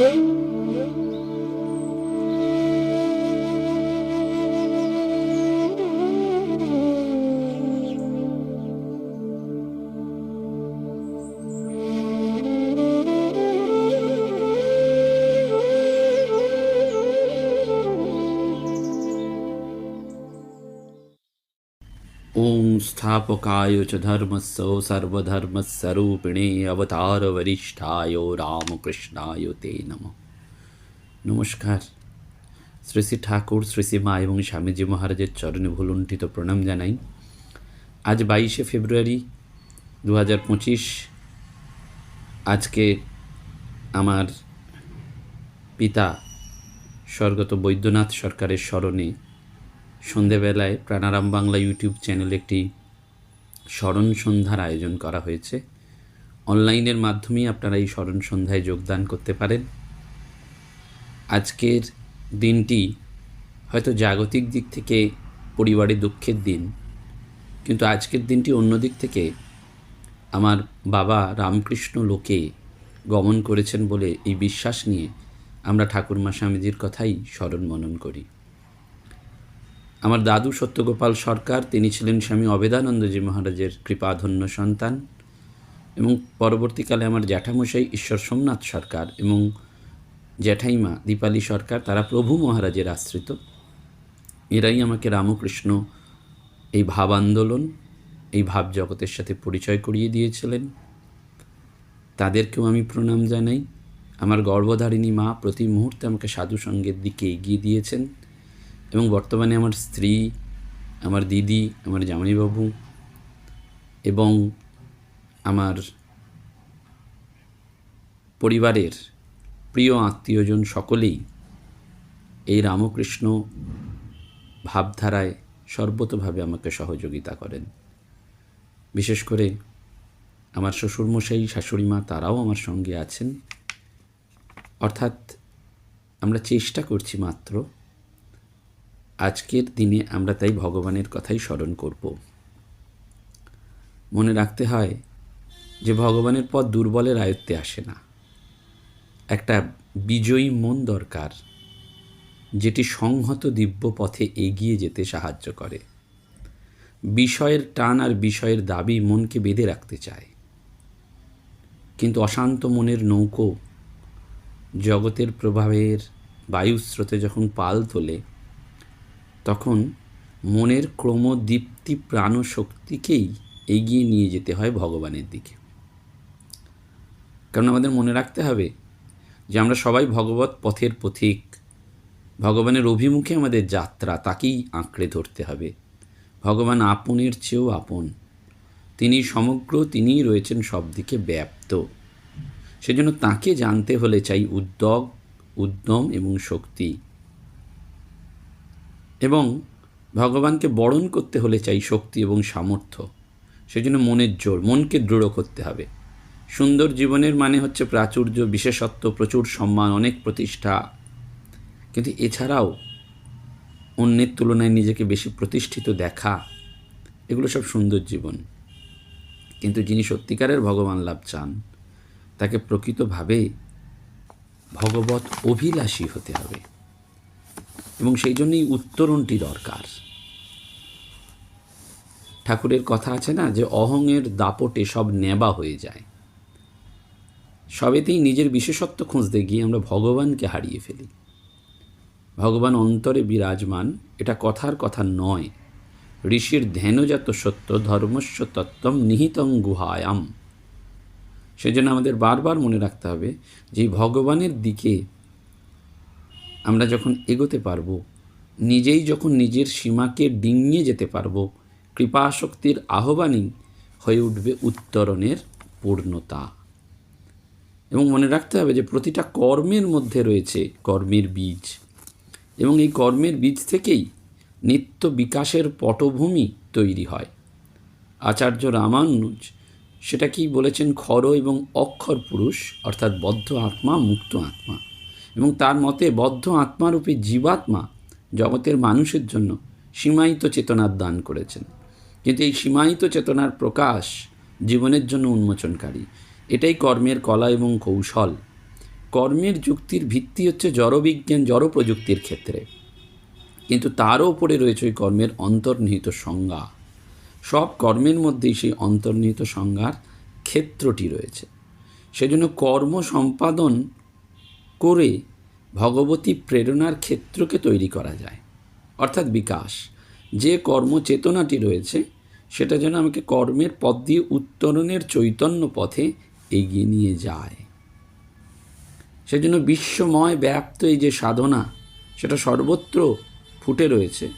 Música ॐ स्थापकाय च धर्मस्य सर्वधर्मस्वरूपिणे अवतारवरिष्ठाय রামকৃষ্ণায় তে নম নমস্কার শ্রী শ্রী ঠাকুর শ্রী শ্রী মা এবং স্বামীজি মহারাজের চরণে ভুলুণ্ঠিত প্রণাম জানাই আজ বাইশে ফেব্রুয়ারি দু হাজার পঁচিশ আজকে আমার পিতা স্বর্গত বৈদ্যনাথ সরকারের স্মরণে সন্ধেবেলায় প্রাণারাম বাংলা ইউটিউব চ্যানেলে একটি স্মরণ সন্ধ্যার আয়োজন করা হয়েছে। অনলাইনের মাধ্যমেই আপনারা এই স্মরণ সন্ধ্যায় যোগদান করতে পারেন। আজকের দিনটি হয়তো জাগতিক দিক থেকে পরিবারে দুঃখের দিন, কিন্তু আজকের দিনটি অন্য দিক থেকে আমার বাবা রামকৃষ্ণ লোকে গমন করেছেন বলে এই বিশ্বাস নিয়ে আমরা ঠাকুরমা স্বামীজির কথাই স্মরণ মনন করি। আমার দাদু সত্যগোপাল সরকার, তিনি ছিলেন স্বামী অবেদানন্দজি মহারাজের কৃপাধন্য সন্তান এবং পরবর্তীকালে আমার জ্যাঠামশাই ঈশ্বর সোমনাথ সরকার এবং জ্যাঠাইমা দীপালি সরকার, তারা প্রভু মহারাজের আশ্রিত। এরাই আমাকে রামকৃষ্ণ এই ভাব আন্দোলন এই ভাব জগতের সাথে পরিচয় করিয়ে দিয়েছিলেন। তাদেরকেও আমি প্রণাম জানাই। আমার গর্ভধারিণী মা প্রতি মুহূর্তে আমাকে সাধু সঙ্গের দিকে এগিয়ে দিয়েছেন। এবং বর্তমানে আমার স্ত্রী, আমার দিদি, আমার জামাইবাবু এবং আমার পরিবারের প্রিয় আত্মীয়জন সকলেই এই রামকৃষ্ণ ভাবধারায় সর্বতভাবে আমাকে সহযোগিতা করেন। বিশেষ করে আমার শ্বশুরমশাই শাশুড়ি মা তারাও আমার সঙ্গে আছেন। অর্থাৎ আমরা চেষ্টা করছি মাত্র আজকের দিনে আমরা তাই ভগবানের কথাই স্মরণ করব। মনে রাখতে হয় যে ভগবানের পথ দুর্বলের আয়ত্তে আসে না। একটা বিজয়ী মন দরকার, যেটি সংহত দিব্য পথে এগিয়ে যেতে সাহায্য করে। বিষয়ের টান আর বিষয়ের দাবি মনকে বেঁধে রাখতে চায়। কিন্তু অশান্ত মনের নৌকো জগতের প্রভাবের বায়ুস্রোতে যখন পাল তোলে তখন মনের ক্রমদীপ্তি প্রাণশক্তিকেই এগিয়ে নিয়ে যেতে হয় ভগবানের দিকে। কারণ আমাদের মনে রাখতে হবে যে আমরা সবাই ভগবত পথের পথিক। ভগবানের অভিমুখে আমাদের যাত্রা, তাকেই আঁকড়ে ধরতে হবে। ভগবান আপনের চেয়েও আপন। তিনি সমগ্র তিনিই রয়েছেন সব দিকে ব্যাপ্ত। সেজন্য তাকে জানতে হলে চাই উদ্যোগ, উদ্যম এবং শক্তি। এবং ভগবানকে বরণ করতে হলে চাই শক্তি এবং সামর্থ্য। সেজন্য মনের জোর, মনকে দৃঢ় করতে হবে। সুন্দর জীবনের মানে হচ্ছে প্রাচুর্য, বিশেষত্ব, প্রচুর সম্মান, অনেক প্রতিষ্ঠা। কিন্তু এছাড়াও অন্যের তুলনায় নিজেকে বেশি প্রতিষ্ঠিত দেখা, এগুলো সব সুন্দর জীবন। কিন্তু যিনি সত্যিকারের ভগবান লাভ চান, তাকে প্রকৃতভাবে ভগবত অভিলাষী হতে হবে। এবং সেই জন্যই উত্তরণটি দরকার। ঠাকুরের কথা আছে না যে, অহংয়ের দাপটে সব নেবা হয়ে যায়। সবেতেই নিজের বিশেষত্ব খুঁজতে গিয়ে আমরা ভগবানকে হারিয়ে ফেলি। ভগবান অন্তরে বিরাজমান, এটা কথার কথা নয়। ঋষির ধ্যানজাত সত্য ধর্মস্ব তত্ত্বম নিহিতং গুহায়াম। সেজন্য আমাদের বারবার মনে রাখতে হবে যে, ভগবানের দিকে আমরা যখন এগোতে পারব, নিজেই যখন নিজের সীমাকে ডিঙিয়ে যেতে পারব, কৃপাশক্তির আহ্বানই হয়ে উঠবে উত্তরণের পূর্ণতা। এবং মনে রাখতে হবে যে প্রতিটা কর্মের মধ্যে রয়েছে কর্মের বীজ। এবং এই কর্মের বীজ থেকেই নিত্য বিকাশের পটভূমি তৈরি হয়। আচার্য রামানুজ সেটা কি বলেছেন খর এবং অক্ষর পুরুষ, অর্থাৎ বদ্ধ আত্মা, মুক্ত আত্মা। এবং তার মতে বদ্ধ আত্মারূপী জীবাত্মা জগতের মানুষের জন্য সীমায়িত চেতনার দান করেছেন। কিন্তু এই সীমায়িত চেতনার প্রকাশ জীবনের জন্য উন্মোচনকারী। এটাই কর্মের কলা এবং কৌশল। কর্মের যুক্তির ভিত্তি হচ্ছে জড়বিজ্ঞান জড় প্রযুক্তির ক্ষেত্রে। কিন্তু তারও উপরে রয়েছে ওই কর্মের অন্তর্নিহিত সংজ্ঞা। সব কর্মের মধ্যেই সেই অন্তর্নিহিত সংজ্ঞার ক্ষেত্রটি রয়েছে। সেজন্য কর্ম সম্পাদন করে ভগবতী প্রেরণার ক্ষেত্রকে তৈরি করা যায়। অর্থাৎ বিকাশ। যে কর্মচেতনাটি রয়েছে, সেটা যেন আমাকে কর্মের পথ দিয়ে উত্তরণের চৈতন্য পথে এগিয়ে নিয়ে যায়। সেজন্য বিশ্বময় ব্যাপ্ত এই যে সাধনা, সেটা সর্বত্র ফুটে রয়েছে।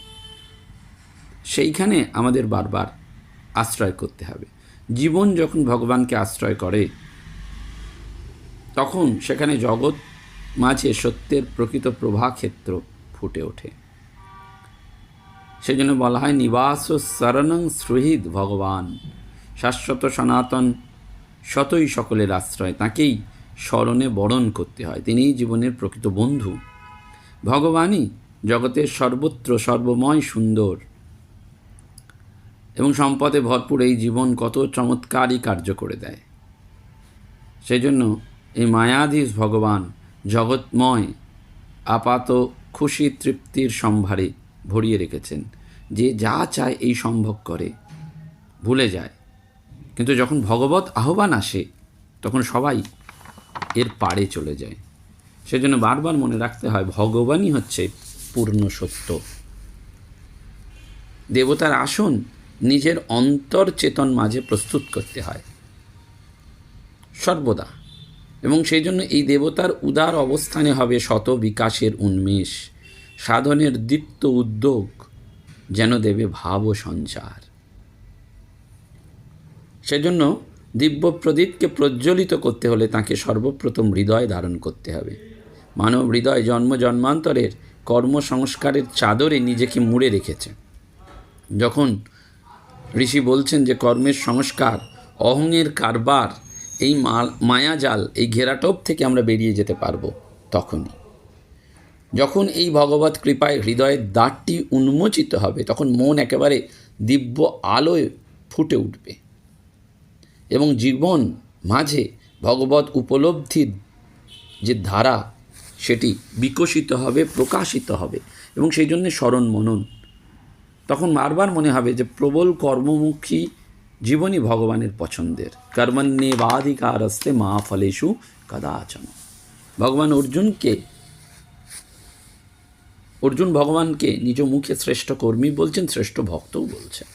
সেইখানে আমাদের বারবার আশ্রয় করতে হবে। জীবন যখন ভগবানকে আশ্রয় করে, তখন সেখানে জগৎ মাঝে সত্যের প্রকৃত প্রভা ক্ষেত্র ফুটে ওঠে। সেজন্য বলা হয়, নিবাস শরণং সুহৃদ ভগবান। শাশ্বত সনাতন শতই সকলের আশ্রয়, তাকেই স্মরণে বরণ করতে হয়। তিনিই জীবনের প্রকৃত বন্ধু। ভগবানই জগতের সর্বত্র সর্বময় সুন্দর এবং সম্পদে ভরপুর এই জীবন কত চমৎকারই কার্য করে দেয়। সেই জন্য এই মায়াধীশ ভগবান জগৎময় আপাত খুশি তৃপ্তির সম্ভারে ভরিয়ে রেখেছেন। যে যা চায় এই সম্ভব করে, ভুলে যায়। কিন্তু যখন ভগবত আহ্বান আসে, তখন সবাই এর পাড়ে চলে যায়। সেজন্য বারবার মনে রাখতে হয়, ভগবানই হচ্ছে পূর্ণ সত্য। দেবতার আসন নিজের অন্তর চেতন মাঝে প্রস্তুত করতে হয়। সর্বদা। এবং সেই জন্য এই দেবতার উদার অবস্থানে হবে শত বিকাশের উন্মেষ। সাধনের দীপ্ত উদ্যোগ যেন দেবে ভাব সঞ্চার। সেজন্য দিব্য প্রদীপকে প্রজ্বলিত করতে হলে তাকে সর্বপ্রথম হৃদয় ধারণ করতে হবে। মানব হৃদয় জন্ম জন্মান্তরের কর্মসংস্কারের চাদরে নিজেকে মুড়ে রেখেছে। যখন ঋষি বলছেন যে কর্মের সংস্কার অহংয়ের কারবার এই মায়াজাল এই ঘেরাটোপ থেকে আমরা বেরিয়ে যেতে পারব তখনই। যখন এই ভগবত কৃপায় হৃদয়ের দ্বারটি উন্মোচিত হবে, তখন মন একেবারে দিব্য আলোয় ফুটে উঠবে এবং জীবন মাঝে ভগবত উপলব্ধির যে ধারা, সেটি বিকশিত হবে, প্রকাশিত হবে এবং সেই জন্যে স্মরণ মনন। তখন বারবার মনে হবে যে প্রবল কর্মমুখী জীবনই ভগবানের পছন্দের। কর্মণ্যে বাধিকারস্তে মা ফলেশু কদাচন। ভগবান অর্জুনকে, অর্জুন ভগবানকে নিজ মুখে শ্রেষ্ঠ কর্মী বলছেন, শ্রেষ্ঠ ভক্তও বলছেন।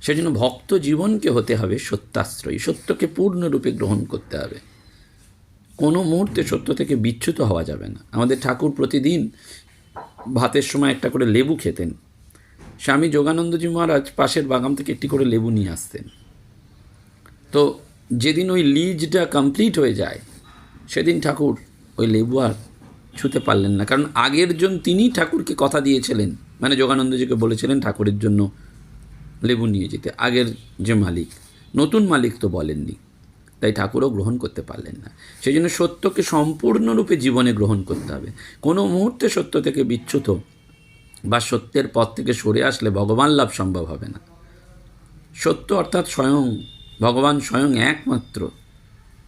সেজন্য ভক্ত জীবনকে হতে হবে সত্যাশ্রয়ী, সত্যকে পূর্ণরূপে গ্রহণ করতে হবে। কোনো মুহূর্তে সত্য থেকে বিচ্যুত হওয়া যাবে না। আমাদের ঠাকুর প্রতিদিন ভাতের সময় একটা করে লেবু খেতেন। স্বামী যোগানন্দজি মহারাজ পাশের বাগান থেকে একটি করে লেবু নিয়ে আসতেন। তো যেদিন ওই লিজটা কমপ্লিট হয়ে যায়, সেদিন ঠাকুর ওই লেবু আর ছুতে পারলেন না। কারণ আগের জন তিনি ঠাকুরকে কথা দিয়েছিলেন মানে যোগানন্দজিকে বলেছিলেন ঠাকুরের জন্য লেবু নিয়ে যেতে। আগের যে মালিক, নতুন মালিক তো বলেননি, তাই ঠাকুরও গ্রহণ করতে পারলেন না। সেই জন্য সত্যকে সম্পূর্ণরূপে জীবনে গ্রহণ করতে হবে। কোনো মুহূর্তে সত্য থেকে বিচ্যুত বা সত্যের পথ থেকে সরে আসলে ভগবান লাভ সম্ভব হবে না। সত্য অর্থাৎ স্বয়ং, ভগবান স্বয়ং একমাত্র।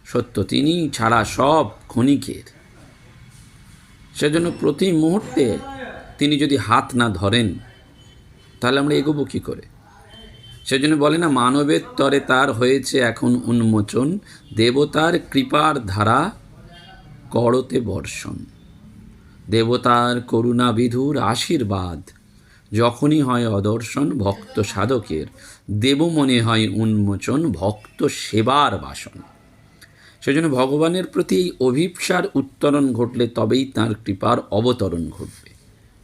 সত্য তিনি ছাড়া সব ক্ষণিকের। সেজন্য প্রতি মুহূর্তে তিনি যদি হাত না ধরেন, তাহলে আমরা এগোবো কী করে? সেজন্য বলে না, মানবের তরে তার হয়েছে এখন উন্মোচন, দেবতার কৃপার ধারা করতে বর্ষণ। দেবতার করুণা বিধুর আশীর্বাদ। যখনই হয় অদর্শন ভক্ত সাধকের, দেব মনে হয় উন্মোচন ভক্ত সেবার বাসন। সেজন্য ভগবানের প্রতি এই অভিপ্সার উত্তরণ ঘটলে তবেই তার কৃপার অবতরণ ঘটবে।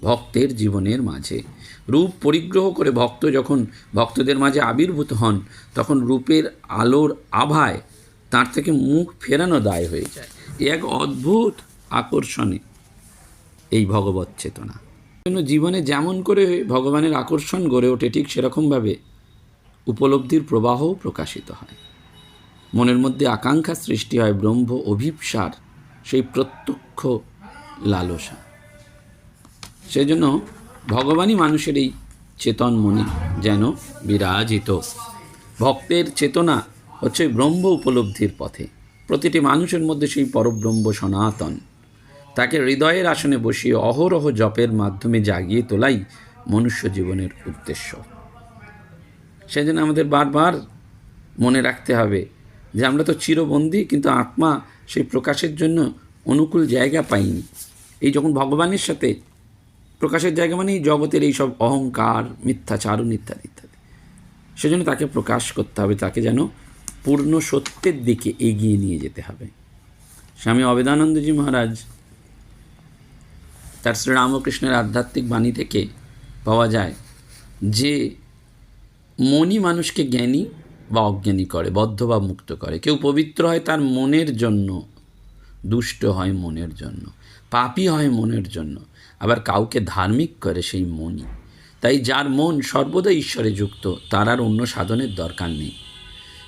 ভক্তের জীবনের মাঝে রূপ পরিগ্রহ করে ভক্ত যখন ভক্তদের মাঝে আবির্ভূত হন, তখন রূপের আলোর আভায় তার থেকে মুখ ফেরানো দায় হয়ে যায়। এক অদ্ভুত আকর্ষণে এই ভগবত চেতনা। জন্য জীবনে যেমন করে ভগবানের আকর্ষণ গড়ে ওঠে, ঠিক সেরকমভাবে উপলব্ধির প্রবাহও প্রকাশিত হয়। মনের মধ্যে আকাঙ্ক্ষা সৃষ্টি হয় ব্রহ্ম অভিপ্সার সেই প্রত্যক্ষ লালসা। সেজন্য ভগবানই মানুষের এই চেতন মনে যেন বিরাজিত। ভক্তের চেতনা হচ্ছে ব্রহ্ম উপলব্ধির পথে। প্রতিটি মানুষের মধ্যে সেই পরব্রহ্ম সনাতন। তাকে হৃদয়ের আসনে বসিয়ে অহরহ জপের মাধ্যমে জাগিয়ে তোলাই মনুষ্য জীবনের উদ্দেশ্য। সেজন্য আমাদের বারবার মনে রাখতে হবে যে আমরা তো চিরবন্দী, কিন্তু আত্মা সেই প্রকাশের জন্য অনুকূল জায়গা পাইনি। এই যখন ভগবানের সাথে প্রকাশের জায়গা মানে জগতের এই সব অহংকার মিথ্যাচারণ ইত্যাদি ইত্যাদি। সেজন্য তাকে প্রকাশ করতে হবে, তাকে যেন পূর্ণ সত্যের দিকে এগিয়ে নিয়ে যেতে হবে। স্বামী অবেদানন্দজি মহারাজ তার শ্রীরামকৃষ্ণের আধ্যাত্মিক বাণী থেকে পাওয়া যায় যে মনই মানুষকে জ্ঞানী বা অজ্ঞানী করে, বদ্ধ বা মুক্ত করে। কেউ পবিত্র হয় তার মনের জন্য, দুষ্ট হয় মনের জন্য, পাপী হয় মনের জন্য। আবার কাউকে ধার্মিক করে সেই মনই তাই যার মন সর্বদা ঈশ্বরে যুক্ত, তার আর অন্য সাধনের দরকার নেই।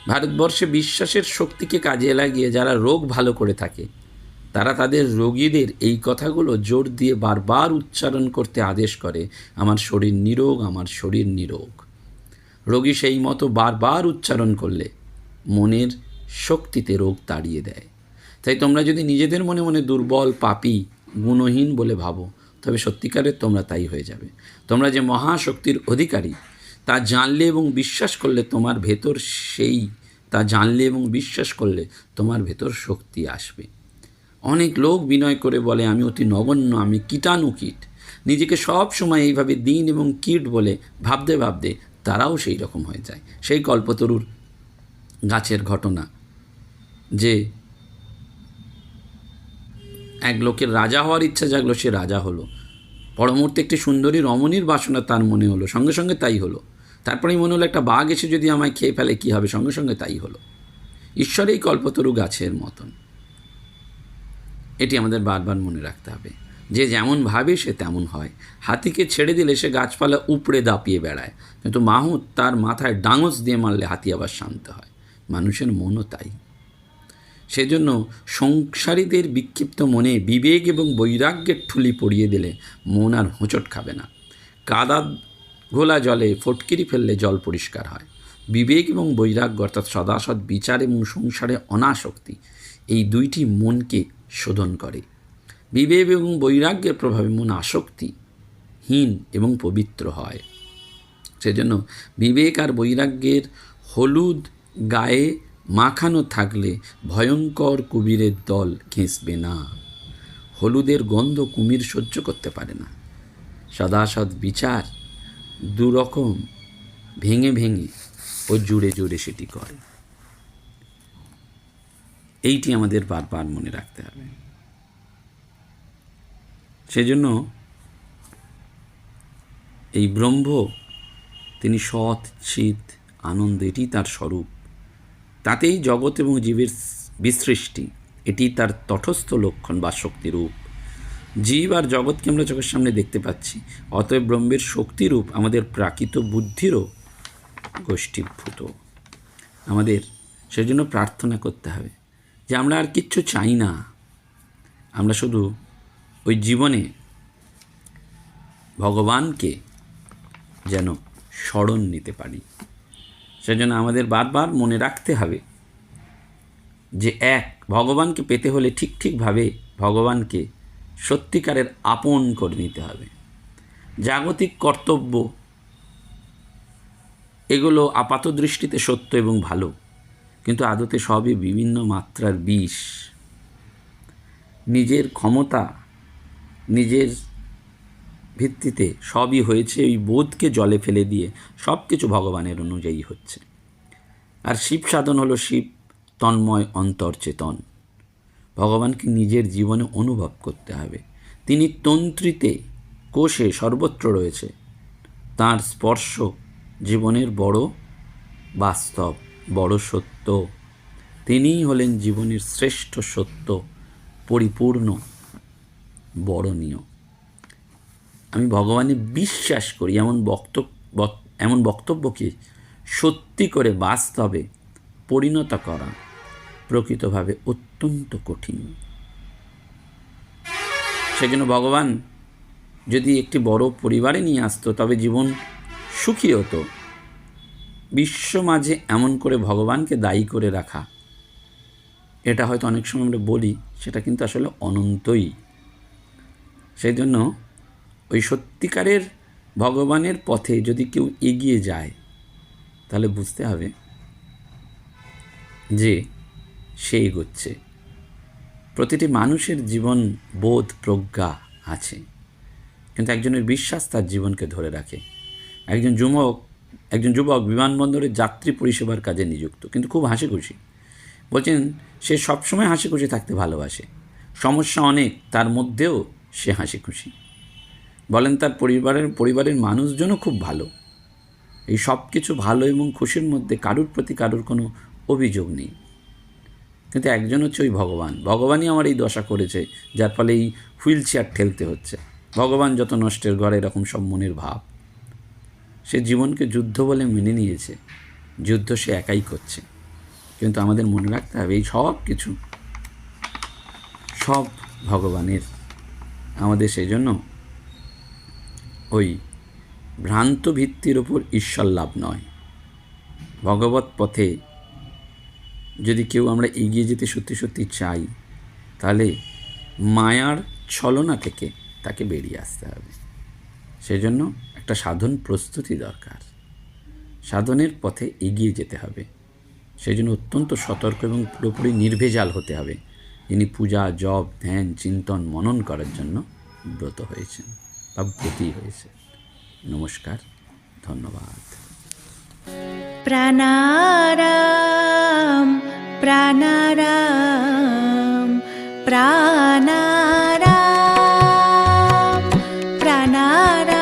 ভারতবর্ষে বিশ্বাসের শক্তিকে কাজে লাগিয়ে যারা রোগ ভালো করে থাকে তারা তাদের রোগীদের এই কথাগুলো জোর দিয়ে বারবার উচ্চারণ করতে আদেশ করে, আমার শরীর নিরোগ, আমার শরীর নিরোগ। রোগী সেই মতো বারবার উচ্চারণ করলে মনের শক্তিতে রোগ তাড়িয়ে দেয়। তাই তোমরা যদি নিজেদের মনে মনে দুর্বল, পাপি, গুণহীন বলে ভাবো, তবে সত্যিকারের তোমরা তাই হয়ে যাবে। তোমরা যে মহাশক্তির অধিকারী, তা জানলে এবং বিশ্বাস করলে তোমার ভেতর সেই, তা জানলে এবং বিশ্বাস করলে তোমার ভেতর শক্তি আসবে। অনেক লোক বিনয় করে বলে, আমি অতি নগণ্য, আমি কীটাণু কীট নিজেকে সব সময় এইভাবে দিন এবং কীট বলে ভাবতে ভাবতে তারাও সেই রকম হয়ে যায়। সেই কল্পতরুর গাছের ঘটনা যে এক লোকের রাজা হওয়ার ইচ্ছা জাগলো, সে রাজা হলো। পরমুহূর্তে একটি সুন্দরী রমণীর বাসনা তার মনে হলো, সঙ্গে সঙ্গে তাই হলো। তারপরেই মনে হলো, একটা বাঘ এসে যদি আমায় খেয়ে ফেলে, কী হবে? সঙ্গে সঙ্গে তাই হলো। ঈশ্বরেই কল্পতরু গাছের মতন। এটি আমাদের বারবার মনে রাখতে হবে। যে যেমন ভাবে সে তেমন হয়। হাতিকে ছেড়ে দিলে সে গাছপালা উপড়ে দাপিয়ে বেড়ায়। কিন্তু মাহুত তার মাথায় ডাঙস দিয়ে মারলে হাতি আবার শান্ত হয়। মানুষের মনও তাই। সেজন্য সংসারীদের বিক্ষিপ্ত মনে বিবেক এবং বৈরাগ্যের ঠুলি পড়িয়ে দিলে মন আর হোঁচট খাবে না। কাদা ঘোলা জলে ফটকিরি ফেললে জল পরিষ্কার হয়। বিবেক এবং বৈরাগ্য অর্থাৎ সদাসৎ বিচার এবং সংসারে অনাসক্তি, এই দুইটি মনকে শোধন করে। বিবেক এবং বৈরাগ্যের প্রভাবে মন আসক্তিহীন এবং পবিত্র হয়। সেজন্য বিবেক আর বৈরাগ্যের হলুদ গায়ে মাখানো থাকলে ভয়ঙ্কর কুমিরের দল ঘেঁষবে না। হলুদের গন্ধ কুমির সহ্য করতে পারে না। সদাসৎ বিচার দুরকম, ভেঙে ভেঙে ও জুড়ে জুড়ে সেটি করে। এইটি আমাদের বারবার মনে রাখতে হবে। সেজন্য এই ব্রহ্ম, তিনি সৎ, চিত, আনন্দ, এটি তার স্বরূপ। তাতেই জগৎ এবং জীবের বিসৃষ্টি, এটি তার তটস্থ লক্ষণ বা শক্তিরূপ। জীব আর জগৎকে আমরা চোখের সামনে দেখতে পাচ্ছি, অতএব ব্রহ্মের শক্তিরূপ আমাদের প্রাকৃত বুদ্ধিরও গোষ্ঠীভূত। আমাদের সেজন্য প্রার্থনা করতে হবে। যে আমরা আর কিচ্ছু চাই না। আমরা শুধু ওই জীবনে ভগবানকে যেন স্মরণ নিতে পারি। সেজন্য আমাদের বারবার মনে রাখতে হবে যে এক, ভগবানকে পেতে হলে ঠিক ঠিকভাবে ভগবানকে সত্যিকারের আপন করে নিতে হবে। জাগতিক কর্তব্য, এগুলো আপাত দৃষ্টিতে সত্য এবং ভালো। কিন্তু আদতে সবই বিভিন্ন মাত্রার বিষ। নিজের ক্ষমতা, নিজের ভিত্তিতে সবই হয়েছে ওই বোধকে জলে ফেলে দিয়ে সব কিছু ভগবানের অনুযায়ী হচ্ছে। আর শিব সাধন হলো শিব তন্ময় অন্তর্চেতন ভগবানকে নিজের জীবনে অনুভব করতে হবে। তিনি তন্ত্রীতে কোষে সর্বত্র রয়েছে। তার স্পর্শ জীবনের বড় বাস্তব বড় সত্য। তিনিই হলেন জীবনের শ্রেষ্ঠ সত্য, পরিপূর্ণ, বরণীয়। আমি ভগবানে বিশ্বাস করি, এমন বক্তব্য, এমন বক্তব্যকে সত্যি করে বাস্তবে পরিণত করা প্রকৃতভাবে অত্যন্ত কঠিন। সেজন্য ভগবান যদি একটি বড় পরিবারে নিয়ে আসতো, তবে জীবন সুখী হতো। বিশ্ব মাঝে এমন করে ভগবানকে দায়ী করে রাখা, এটা হয়তো অনেক সময় আমরা বলি, সেটা কিন্তু আসলে অনন্তই। সেই জন্য ওই সত্যিকারের ভগবানের পথে যদি কেউ এগিয়ে যায়, তাহলে বুঝতে হবে যে সে এগোচ্ছে। প্রতিটি মানুষের জীবন বোধ প্রজ্ঞা আছে, কিন্তু একজনের বিশ্বাস তার জীবনকে ধরে রাখে। একজন যুবক একজন যুবক বিমানবন্দরের যাত্রী পরিষেবার কাজে নিযুক্ত, কিন্তু খুব হাসি খুশি বলছেন, সে সবসময় হাসি খুশি থাকতে ভালোবাসে। সমস্যা অনেক, তার মধ্যেও সে হাসি খুশি বলেন, তার পরিবারের পরিবারের মানুষজনও খুব ভালো। এই সব কিছু ভালো এবং খুশির মধ্যে কারুর প্রতি কারুর কোনো অভিযোগ নেই। কিন্তু একজন হচ্ছে ওই ভগবান। ভগবানই আমার এই দশা করেছে, যার ফলে এই হুইল চেয়ার ঠেলতে হচ্ছে। ভগবান যত নষ্টের ঘরে, এরকম সব মনের ভাব। সে জীবনকে যুদ্ধ বলে মেনে নিয়েছে। যুদ্ধ সে একাই করছে। কিন্তু আমাদের মনে রাখতে হবে, এই সব কিছু, সব ভগবানের আমাদের সেই জন্য ওই ভ্রান্ত ভিত্তির ওপর ঈশ্বর লাভ নয়। ভগবত পথে যদি কেউ আমরা এগিয়ে যেতে সত্যি সত্যি চাই, তাহলে মায়ার ছলনা থেকে তাকে বেরিয়ে আসতে হবে। সেজন্য একটা সাধন প্রস্তুতি দরকার। সাধনের পথে এগিয়ে যেতে হবে। সেই জন্য অত্যন্ত সতর্ক এবং পুরোপুরি নির্ভেজাল হতে হবে। যিনি পূজা, জপ, ধ্যান, চিন্তন, মনন করার জন্য ব্রত হয়েছেন বা ব্রতী হয়েছে নমস্কার, ধন্যবাদ। প্রাণারাম প্রাণারাম প্রাণারাম প্রাণারাম।